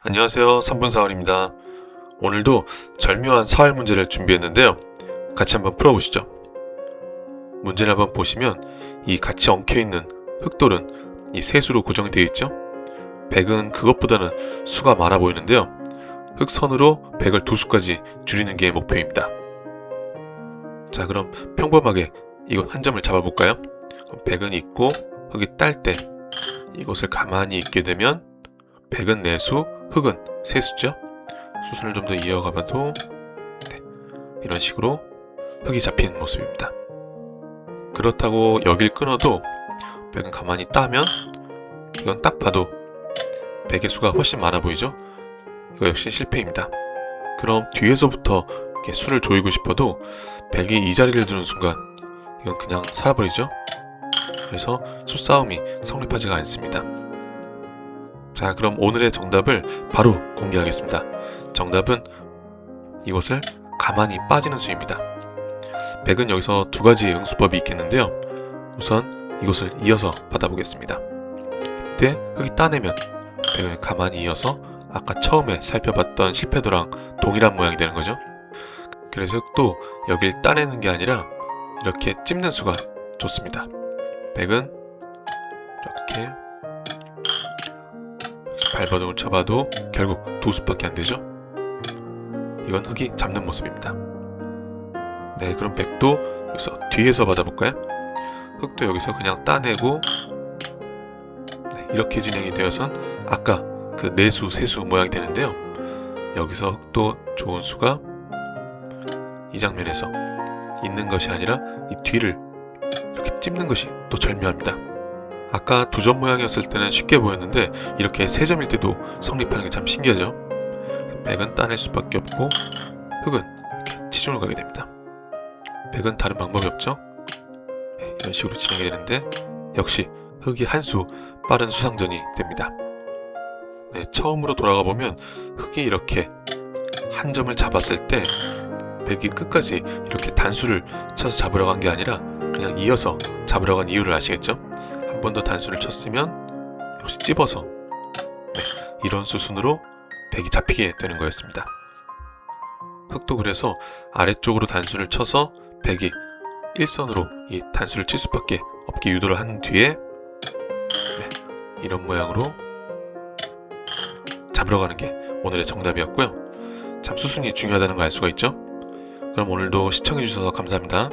안녕하세요. 3분 사활입니다. 오늘도 절묘한 사활 문제를 준비했는데요. 같이 한번 풀어보시죠. 문제를 한번 보시면 이 같이 엉켜있는 흑돌은 이 세수로 고정이 되어 있죠. 백은 그것보다는 수가 많아 보이는데요. 흑선으로 백을 두 수까지 줄이는 게 목표입니다. 자, 그럼 평범하게 이곳 한 점을 잡아볼까요? 백은 있고 흑이 딸 때 이곳을 가만히 있게 되면 백은 내수, 흑은 세 수죠. 수순을 좀 더 이어가봐도 네, 이런 식으로 흑이 잡힌 모습입니다. 그렇다고 여길 끊어도 백은 가만히 따면 이건 딱 봐도 백의 수가 훨씬 많아 보이죠? 이거 역시 실패입니다. 그럼 뒤에서부터 이렇게 수를 조이고 싶어도 백이 이 자리를 두는 순간 이건 그냥 살아버리죠? 그래서 수싸움이 성립하지가 않습니다. 자, 그럼 오늘의 정답을 바로 공개하겠습니다. 정답은 이것을 가만히 빠지는 수입니다. 백은 여기서 두 가지 응수법이 있겠는데요. 우선 이것을 이어서 받아보겠습니다. 이때 흙이 따내면 백을 가만히 이어서 아까 처음에 살펴봤던 실패도랑 동일한 모양이 되는 거죠. 그래서 흙도 여길 따내는 게 아니라 이렇게 찝는 수가 좋습니다. 백은 이렇게 발버둥을 쳐봐도 결국 두 수밖에 안 되죠. 이건 흙이 잡는 모습입니다. 네, 그럼 백도 여기서 뒤에서 받아볼까요? 흙도 여기서 그냥 따내고 네, 이렇게 진행이 되어선 아까 그 내수, 세수 모양이 되는데요. 여기서 흙도 좋은 수가 이 장면에서 있는 것이 아니라 이 뒤를 이렇게 찝는 것이 또 절묘합니다. 아까 두 점 모양이었을 때는 쉽게 보였는데 이렇게 세 점일 때도 성립하는 게 참 신기하죠. 백은 따낼 수밖에 없고 흑은 이렇게 치중을 가게 됩니다. 백은 다른 방법이 없죠. 네, 이런 식으로 진행이 되는데 역시 흑이 한 수 빠른 수상전이 됩니다. 네, 처음으로 돌아가 보면 흑이 이렇게 한 점을 잡았을 때 백이 끝까지 이렇게 단수를 쳐서 잡으러 간 게 아니라 그냥 이어서 잡으러 간 이유를 아시겠죠? 한 번 더 단수를 쳤으면 역시 찝어서 네, 이런 수순으로 백이 잡히게 되는 거였습니다. 흑도 그래서 아래쪽으로 단수를 쳐서 백이 일선으로 이 단수를 칠 수밖에 없게 유도를 한 뒤에 네, 이런 모양으로 잡으러 가는 게 오늘의 정답이었고요. 참 수순이 중요하다는 걸 알 수가 있죠. 그럼 오늘도 시청해주셔서 감사합니다.